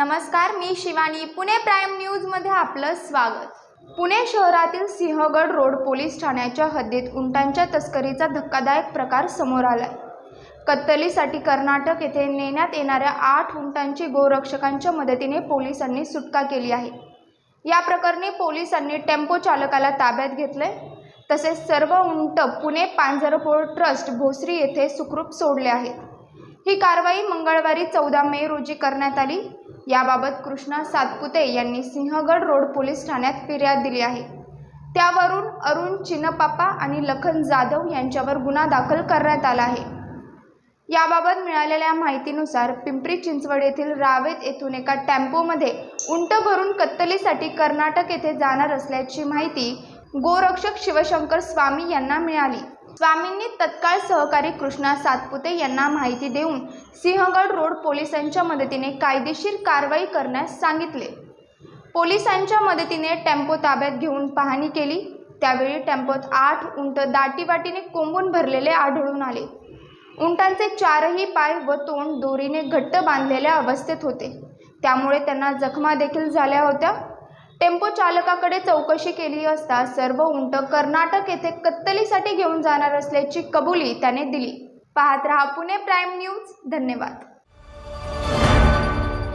नमस्कार मी शिवानी. पुणे प्राईम न्यूजमध्ये आपलं स्वागत. पुणे शहरातील सिंहगड रोड पोलीस ठाण्याच्या हद्दीत उंटांच्या तस्करीचा धक्कादायक प्रकार समोर आलाय. कत्तलीसाठी कर्नाटक येथे नेण्यात येणाऱ्या आठ उंटांची गोरक्षकांच्या मदतीने पोलिसांनी सुटका केली आहे. या प्रकरणी पोलिसांनी टेम्पो चालकाला ताब्यात घेतले तसेच सर्व उंट पुणे पांझरपोळ ट्रस्ट भोसरी येथे सुखरूप सोडले आहेत. ही कारवाई मंगळवारी चौदा मे रोजी करण्यात आली. याबाबत कृष्णा सातपुते यांनी सिंहगड रोड पोलीस ठाण्यात फिर्याद दिली आहे. त्यावरून अरुण चिनपापा आणि लखन जाधव यांच्यावर गुन्हा दाखल करण्यात आला आहे. याबाबत मिळालेल्या माहितीनुसार पिंपरी चिंचवड येथील रावेत येथून एका टेम्पोमध्ये उंट भरून कत्तलीसाठी कर्नाटक येथे जाणार असल्याची माहिती गोरक्षक शिवशंकर स्वामी यांना मिळाली. स्वामींनी तत्काळ सहकारी कृष्णा सातपुते यांना माहिती देऊन सिंहगड रोड पोलिसांच्या मदतीने कायदेशीर कारवाई करण्यास सांगितले. पोलिसांच्या मदतीने टेम्पो ताब्यात घेऊन पाहणी केली. त्यावेळी टेम्पोत आठ उंट दाटीवाटीने कोंबून भरलेले आढळून आले. उंटांचे चारही पाय व तोंड दोरीने घट्ट बांधलेल्या अवस्थेत होते. त्यामुळे त्यांना जखमा देखील झाल्या होत्या. टेम्पो चालकाकडे चौकशी केली असता सर्व उंट कर्नाटक येथे कत्तलीसाठी घेऊन जाणार असल्याची कबुली त्याने दिली. पाहत रहा पुणे प्राईम न्यूज. धन्यवाद.